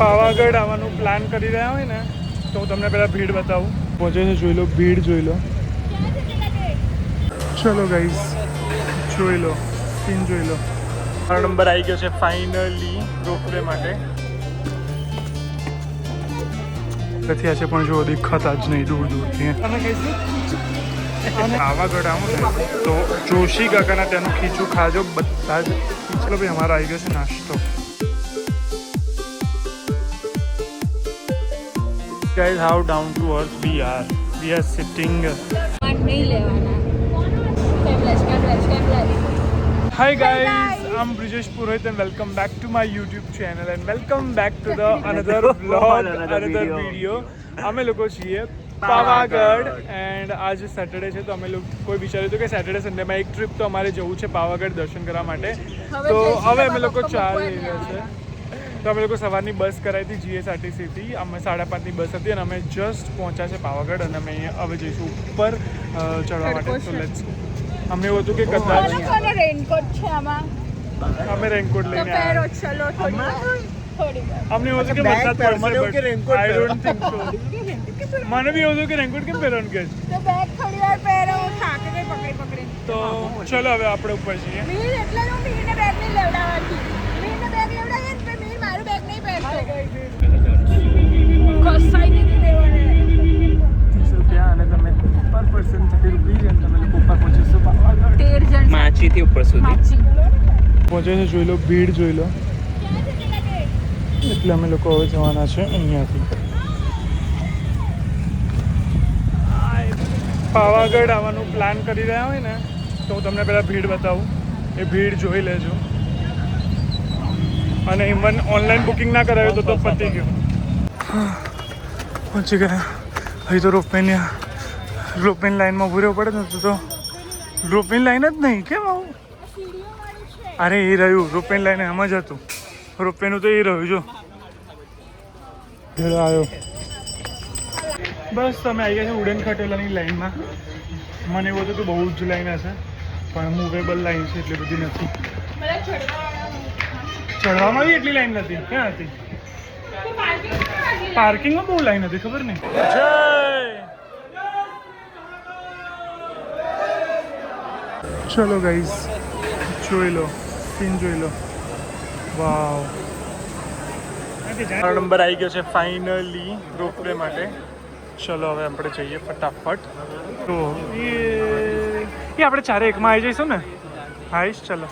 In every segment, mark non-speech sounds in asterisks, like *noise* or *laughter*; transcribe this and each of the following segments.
પાવાગઢ આવવાનું પ્લાન કરી રહ્યા હોય ને તો હું તમને પહેલાં ભીડ બતાવું. પહોંચે જોઈ લો ભીડ જોઈ લો. ચલો ગાઈઝ જોઈ લો સીન જોઈ લો. મારો નંબર આવી ગયો છે ફાઇનલી રોપવે માટે. નથી છે પણ જો દેખાતા જ નહીં દૂર દૂરથી પાવાગઢ આવું ને તો જોશી કાકાના ત્યાંનું ખીચું ખાજો બધા જ. ચલો ભાઈ અમારો આવી ગયો છે નાસ્તો. Guys how down to earth we are we are sitting hi guys i'm brijesh purohit and welcome back to my youtube channel and welcome back to the another vlog Another video. અમે લોકો છીએ Pavagadh and આજે Saturday છે તો અમે લોકો કોઈ વિચાર્યું હતું કે સેટરડે સન્ડેમાં એક ટ્રીપ તો અમારે જવું છે પાવાગઢ દર્શન કરવા માટે તો હવે અમે લોકો ચાર રહ્યા છે તો અમે લોકો સવારની બસ કરાવી હતી જીએસઆરટીસીથી અમે સાડા પાંચની બસ હતી અને અમે જસ્ટ પહોંચ્યા છે પાવાગઢ અને અમે અહીંયા હવે જઈશું ઉપર ચડવા માટે. તો લેટ્સ અમને એવું હતું કે કદાચ રેનકોટ છે આમાં. અમે રેનકોટ લઈને. અમને એવું હતું કે વરસાદ મને પડશે કે આઈ ડોન્ટ થિંક સો મને બી એવું હતું કે રેનકોટ કેમ પહેરવાનું કે તો બેગ થોડી વાર પહેરો હું પકડી પકડી. તો ચલો હવે આપણે ઉપર જઈએ. એટલે હું બેગ નહીં લેવડાવતી માચીથી ઉપર સુધી. પહોંચે છે, જોઈ લો, ભીડ જોઈ લો. એટલે અમે લોકો હવે જવાના છે અહીંયાથી. પાવાગઢ આવવાનું પ્લાન કરી રહ્યા હોય ને, તો હું તમને પહેલાં ભીડ બતાવું. એ ભીડ જોઈ લેજો. અને ઇવન ઓનલાઈન બુકિંગ ના કરાવ્યું તો તો પતી ગયું. પહોંચી ગયા અહીં તો રોપવેની રોપવેની લાઈનમાં ઊભું રહેવું પડે ને તો તો રોપવેની લાઈન જ નહીં. કેમ આવું? અરે એ રહ્યું. રોપવેની લાઈન એમ જ હતું. રોપવેનું તો એ રહ્યું જો. આવ્યો. બસ તમે આવી ગયા છો ઉડન ખટેલાની લાઈનમાં મને એવું હતું કે બહુ જ લાઈન હશે પણ મૂવેબલ લાઈન છે એટલી બધી નથી. ચડવામાં બી એટલી લાઈન નથી. ક્યાં હતી? પાર્કિંગમાં બહુ લાઈન હતી, ખબર નહીં. ચલો ગાઈઝ જોઈ લો સીન જોઈ લો. વાવ નંબર આવી ગયો છે ફાઇનલી રોપવે માટે. ચલો હવે આપણે જઈએ ફટાફટ. તો એ આપણે ચારે એકમાં આવી જઈશું ને? હાઈશ ચલો.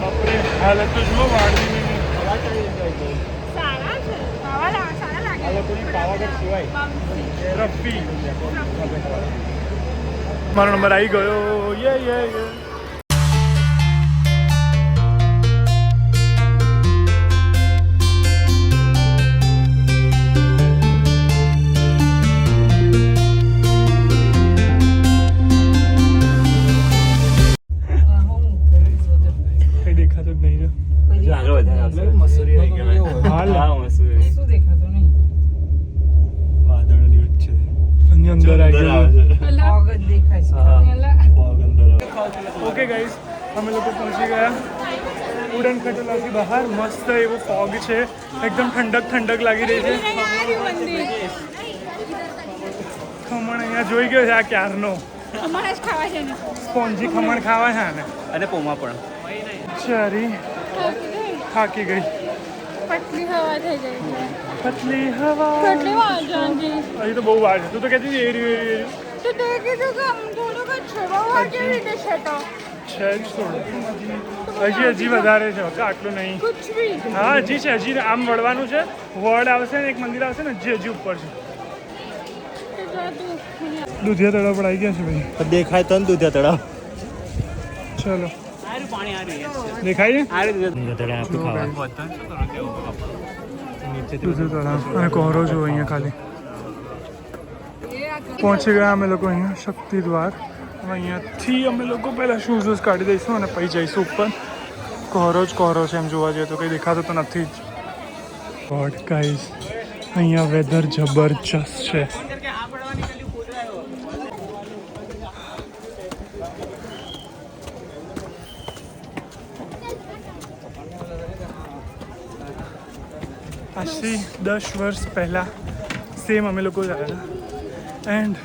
બાપરે હાલત તો જુઓ વાળની સારા છે આવા લા- સારા લાગે પાવાગઢ સિવાય બમસી. રફી મારો નંબર આવી ગયો યે યે યે ખટોલાથી બહાર મસ્ત એવો ફોગ છે. એકદમ ઠંડક ઠંડક લાગી રહી છે. ખમણ અહીંયા જોઈ ગયો છે આ ક્યારનો? અમારે જ ખાવા છે ને. સ્પોન્જી ખમણ ખાવા છે આને? અને પોમા પણ. ચારી. થાકી ગઈ. પતલી હવા થઈ ગઈ પતલી હવા. કેટલી વાર જાણતી હજી તો બહુ વાર છે. તું તો કહેતી હતી એરી એરી તો તે કીધું કે આમ થોડુંક જ છે. બહુ વાર કેવી રીતે છે તો. છે જ થોડું હજી હજી વધારે છે આટલું નહીં. હા હજી છે હજી આમ વળવાનું છે. વડ આવશે ને એક મંદિર આવશે ને હજી હજી ઉપર છે. દૂધિયા તળાવ પર આવી ગયા છે ભાઈ. દેખાય તો દૂધિયા તળાવ. ચલો. દેખાય છે? દૂધ્યા તળાવ અને કોહરો જો અહીંયા ખાલી. પહોંચી ગયા અમે લોકો અહીંયા શક્તિ દ્વાર. અહીંયાથી અમે લોકો પહેલાં શૂઝ વૂઝ કાઢી દઈશું અને પછી જઈશું ઉપર. કોહરો જ કોહરો છે એમ જોવા જઈએ તો કંઈ દેખાતું તો નથી જ. ગોડ ગાઈઝ અહીંયા વેધર જબરજસ્ત છે. આજથી દસ વર્ષ પહેલાં સેમ અમે લોકો ગયા હતા. એન્ડ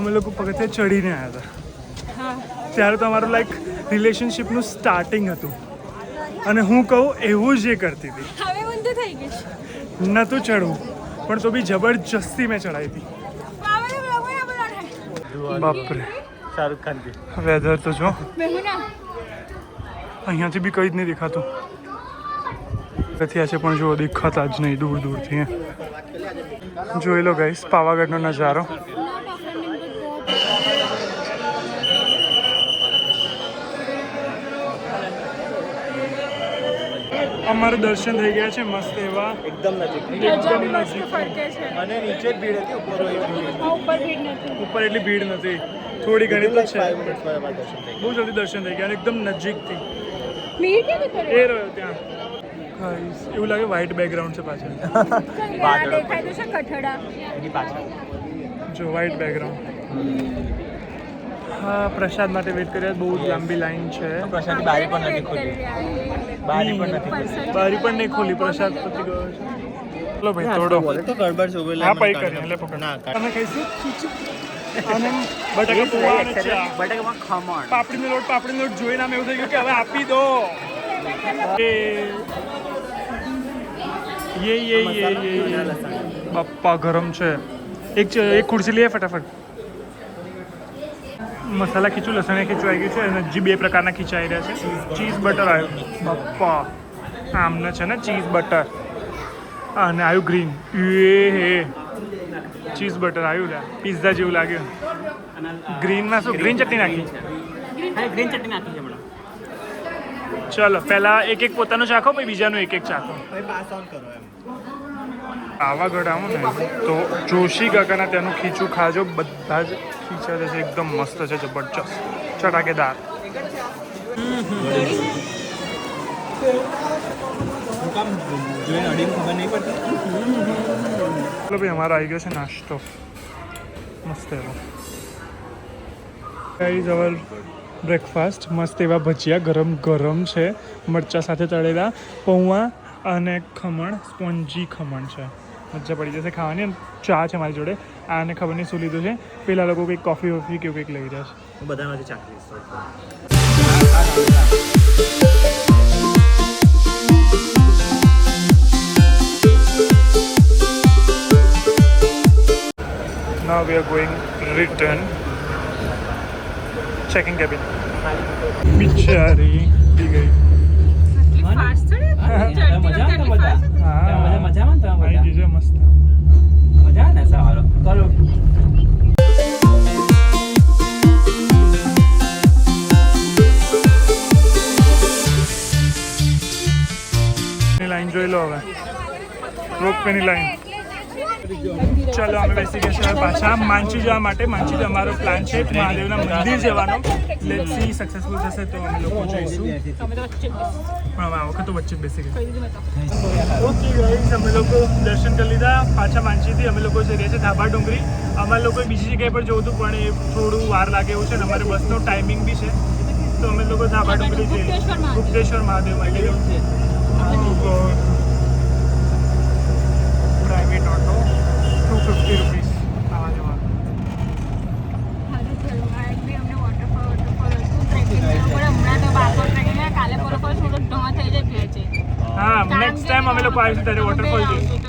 અમે લોકો પગથિયા ચડીને આવ્યા હતા. ત્યારે તો અમારું લાઈક રિલેશનશિપનું સ્ટાર્ટિંગ હતું. અને હું કહું એવું જ એ કરતી હતી. નહોતું ચડવું પણ તો બી જબરજસ્તી મેં ચડાવી હતી. બાપરે. શાહરુખ ખાન की વેધર તો જો. અહીંયાથી બી કંઈ જ નહીં દેખાતું. થયા છે પણ જો દેખાતા જ નહીં દૂર દૂરથી જોઈ લો ગાઈસ પાવાગઢનો નજારો. અમારું દર્શન થઈ ગયા છે મસ્ત એવા. એકદમ નજીક. એકદમ નજીક. અને નીચે ભીડ હતી ઉપર ઉપર ભીડ નથી. ઉપર એટલી ભીડ નથી. થોડી ઘણી તો છે. બહુ જલ્દી દર્શન થઈ ગયા એકદમ નજીકથી. એ રહ્યો ત્યાં. એવું લાગે વ્હાઈટ બેકગ્રાઉન્ડ છે પાછળ. જો વ્હાઈટ બેકગ્રાઉન્ડ પ્રસાદ માટે વેટ કર્યા. બહુ જ લાંબી લાઈન છે. પ્રસાદ બારી પણ નથી ખોલી. બારી પણ નથી ખોલી. બારી પણ નહીં ખોલી પ્રસાદ પતી ગયો છે. ચલો ભાઈ થોડો બોલે તો ગડબડ છે ઓલે હા પૈ કરી એટલે પકડ. ના તમે કહીશું અને બટાકા પૌવા અને ચા બટાકામાં ખમણ. પાપડીનો લોટ પાપડીનો લોટ જોઈને આમ એવું થઈ ગયું કે હવે આપી દો. એ યે યે યે યે યે. ગરમ છે. એક એક ખુરશી લઈએ ફટાફટ. મસાલા ખીચું લસણ ખીચું આવી ગયું છે અને હજી બે પ્રકારના ખીચાઈ રહ્યા છે. ચીઝ બટર આવ્યું. બાપ્પા. આમને છે ને ચીઝ બટર અને આવ્યું ગ્રીન એ હે. ચીઝ બટર આવ્યું રે પિઝા જેવું લાગ્યું. ગ્રીનમાં શું? ગ્રીન ચટણી નાખી. ગ્રીન ચટણી નાખી છે ચલો પહેલા એક એક પોતાનું ચાખો પછી બીજાનું એક એક ચાખો પાસ ઓન કરો એમ. પાવાગઢ આવો ને, તો જોશી કાકાના ત્યાંનું ખીચું ખાજો, બધા જ ખીચા છે, એકદમ મસ્ત છે, જબરજસ્ત. ચટાકેદાર. ચલો ભાઈ અમારો આવી ગયો છે નાસ્તો મસ્ત એવો. ગાઈઝ અવર બ્રેકફાસ્ટ મસ્ત એવા ભજીયા, ગરમ ગરમ છે, મરચા સાથે તળેલા, પૌવા અને ખમણ, સ્પોન્જી ખમણ છે. મજા પડી જશે ખાવાની અને ચા છે મારી જોડે આને ખબર નહીં શું લીધું છે પેલા લોકો કંઈક કોફી વોફી કેવું કંઈક લઈ રહ્યા છે હું બધામાંથી ચાખીશ Now we are going return. Checking cabin. બિચારી ચાલો અમે બેસી ગયા પાછા માનસી જવા માટે. માનસી અમારો પ્લાન છે મહાદેવના મંદિર જવાનો. લેટ સી સક્સેસફુલ થશે તો અમે લોકો જઈશું. પણ અમે આ વખત તો વચ્ચે બેસી ગયા. ઓકે ગાઈઝ અમે લોકો દર્શન કરી લીધા. પાછા માંચીથી અમે લોકો જઈ રહ્યા છે ધાબા ડુંગરી. અમારે લોકોએ બીજી જગ્યાએ પર જવું હતું પણ એ થોડું વાર લાગે એવું છે ને અમારે બસનો ટાઈમિંગ બી છે. તો અમે લોકો ધાબા ડુંગરી જઈએ ગુપ્તેશ્વર મહાદેવ. ગુપ્તેશ્વર મહાદેવ માટે private auto two fifty rupees આવા જવા હા નેક્સ્ટ ટાઈમ અમે લોકો આવીશું ત્યારે વોટરફોલ જઈએ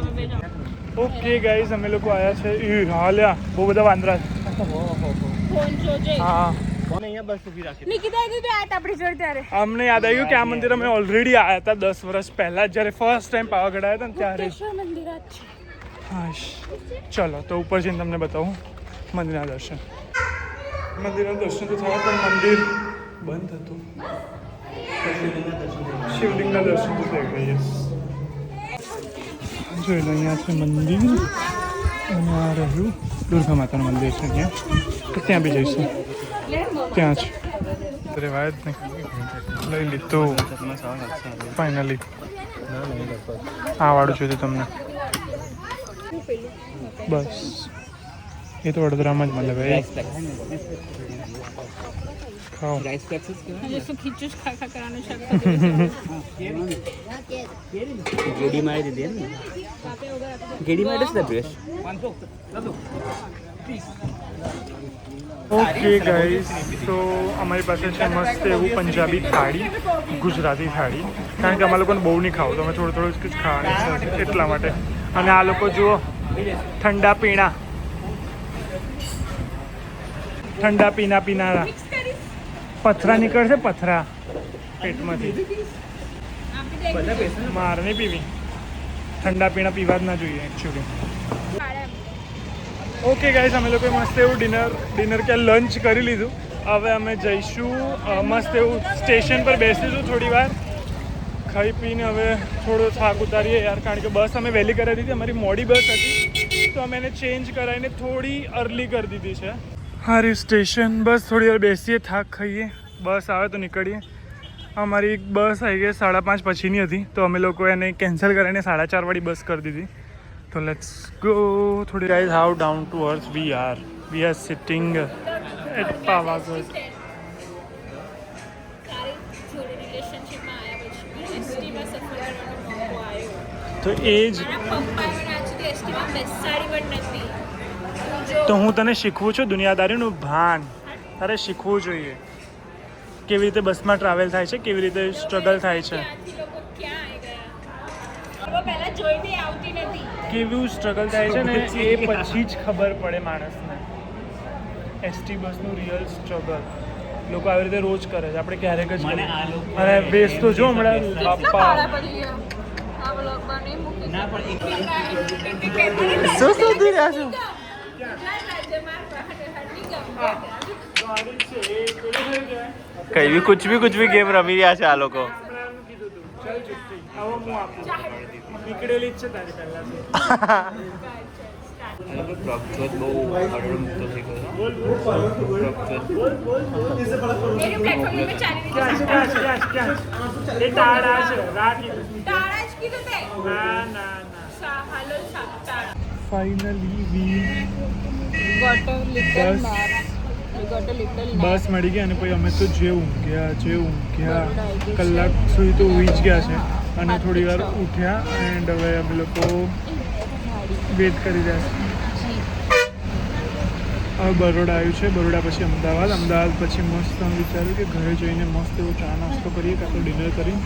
ઓકે ગાઈઝ અમે લોકો આવ્યા છે. ઈ હાલ્યા બહુ બધા વાંદરા છે. અમને યાદ આવ્યું કે આ મંદિર અમે ઓલરેડી આવ્યા હતા દસ વર્ષ પહેલા. જ્યારે ફર્સ્ટ ટાઈમ પાવાગઢ આવ્યા હતા ત્યારે. ચલો, તો ઉપર જઈને તમને બતાવું. મંદિરના દર્શન. મંદિરના દર્શન તો થયા, પણ મંદિર બંધ હતું. શિવલિંગના દર્શન તો થઈ ગયા. જોઈ લો અહીંયા છે મંદિર, અને આ રહ્યું દુર્ગા માતાનું મંદિર છે અહીંયા. તો ત્યાં બી જઈશું. ત્યાં જ. રેવાય જ નહીં લઈ લીધું. ફાઇનલી આ વાળું જોયું તમને. બસ એ તો વડોદરામાં જ મળે ભાઈ ખાઓ રાઈસ ફ્લેક્સીસ હજુ શું ખીચું જ ખા ખા કરવાનું શાક ખાધું. ગેડી મારી દીધી એમ ને ગેડી મારી છે બ્રેસ ઓકે ગાઈસ તો અમારી પાસે છે મસ્ત એવું પંજાબી થાળી ગુજરાતી થાળી કારણ કે અમારા લોકોને બહુ નહીં ખાવું તો અમે થોડું થોડું જ ખાવાની છે એટલા માટે અને આ લોકો જુઓ ઠંડા પીણા. ઠંડા પીના પીનારા. પથરા નીકળશે પથરા પેટમાંથી. માર નહીં પીવી. ઠંડા પીણા પીવા જ ના જોઈએ એકચ્યુઅલી ઓકે ગાઈઝ અમે લોકોએ મસ્ત એવું ડિનર ડિનર કે લંચ કરી લીધું. હવે અમે જઈશું મસ્ત એવું સ્ટેશન પર બેસીશું થોડી વાર. ખાઈ પીને હવે થોડો થાક ઉતારીએ યાર કારણ કે બસ અમે વહેલી કરાવી દીધી અમારી મોડી બસ હતી. તો અમે એને ચેન્જ કરાવીને થોડી અર્લી કરી દીધી છે. હારી સ્ટેશન બસ થોડી વાર બેસીએ થાક ખાઈએ બસ આવે તો નીકળીએ. અમારી એક બસ આવી ગઈ સાડા પાંચ પછીની હતી તો અમે લોકો એને કેન્સલ કરીને સાડા ચાર વાળી બસ કરી દીધી. તો લેટ્સ ગો થોડી guys how down to earth we are we are sitting at Pavagadh તો એ જ તું હું તને શીખવું છું દુનિયાદારીનું ભાન. તારે શીખવું જોઈએ. કેવી રીતે બસમાં ટ્રાવેલ થાય છે કેવી રીતે સ્ટ્રગલ થાય છે. કેવું સ્ટ્રગલ થાય છે ને એ પછી જ ખબર પડે માણસને. એસટી બસનું રિયલ સ્ટ્રગલ લોકો આવી રીતે રોજ કરે છે આપણે ક્યારેક જ અને બેસ તો જો હમણાં બાપા. શું શોધી રહ્યા છો? કઈ બી કુછ બી કુછ બી ગેમ રમી રહ્યા છે આ લોકો. નીકળેલી જ છે તારી પહેલાથી. *laughs* પ્રગજોત બહુ હળવળ મુક્તો ફાઇનલી વી બસ. બસ મળી ગઈ અને પછી અમે તો જે ઊંઘ્યા જે ઊંઘ્યા, કલાક સુધી તો ઊંઘી જ ગયા છે અને થોડી વાર ઉઠ્યા એન્ડ હવે અમે લોકો વેટ કરી રહ્યા છે બરોડા આવ્યું છે. બરોડા પછી અમદાવાદ. અમદાવાદ પછી મસ્ત અમે વિચાર્યું કે ઘરે જઈને મસ્ત એવો ચા નાસ્તો કરીએ કાં તો ડિનર કરી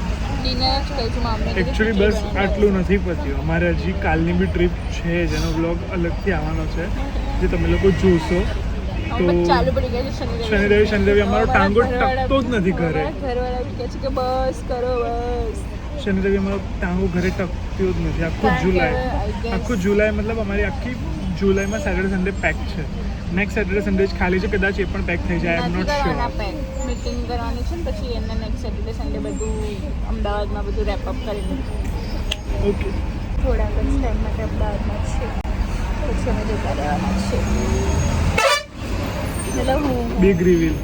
એકચ્યુઅલી બસ આટલું નથી પત્યું. અમારે હજી કાલની બી ટ્રીપ છે જેનો બ્લોગ અલગથી આવવાનો છે જે તમે લોકો જોશો. તો શનિ રવિ. શનિ રવિ અમારો ટાંગો ટકતો જ નથી ઘરે. બસ કરો બસ. શનિ રવિ અમારો ટાંગો ઘરે ટકતો જ નથી. આખું જુલાઈ. આખું જુલાઈ મતલબ અમારી આખી જુલાઈમાં સેટરડે સન્ડે પેક છે. નેક્સ્ટ સેટરડે સન્ડે જ ખાલી છે કદાચ એ પણ પેક થઈ જાય am not sure pack meeting કરવાની છે ને પછી એને નેક્સ્ટ સેટરડે સન્ડે બધું અમદાવાદમાં બધું રેપ અપ કરી દીધું ઓકે થોડાક જ ટાઈમ માટે અમદાવાદમાં છે. પછી અમે જતા રહેવાના છે. એટલે હું બિગ રિવીલ